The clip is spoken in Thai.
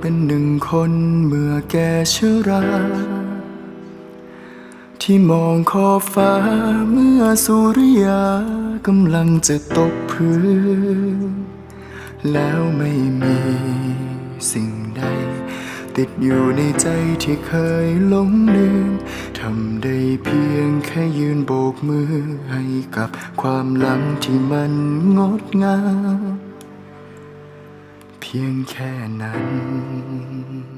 เป็นหนึ่งคนเมื่อแก่ชรา ที่มองขอบฟ้าเมื่อสุริยากำลังจะตกพื้น แล้วไม่มีสิ่งใด ติดอยู่ในใจที่เคยหลงลืมทำได้เพียงแค่ยืนโบกมือให้กับความหลังที่มันงดงาม เพียงแค่นั้น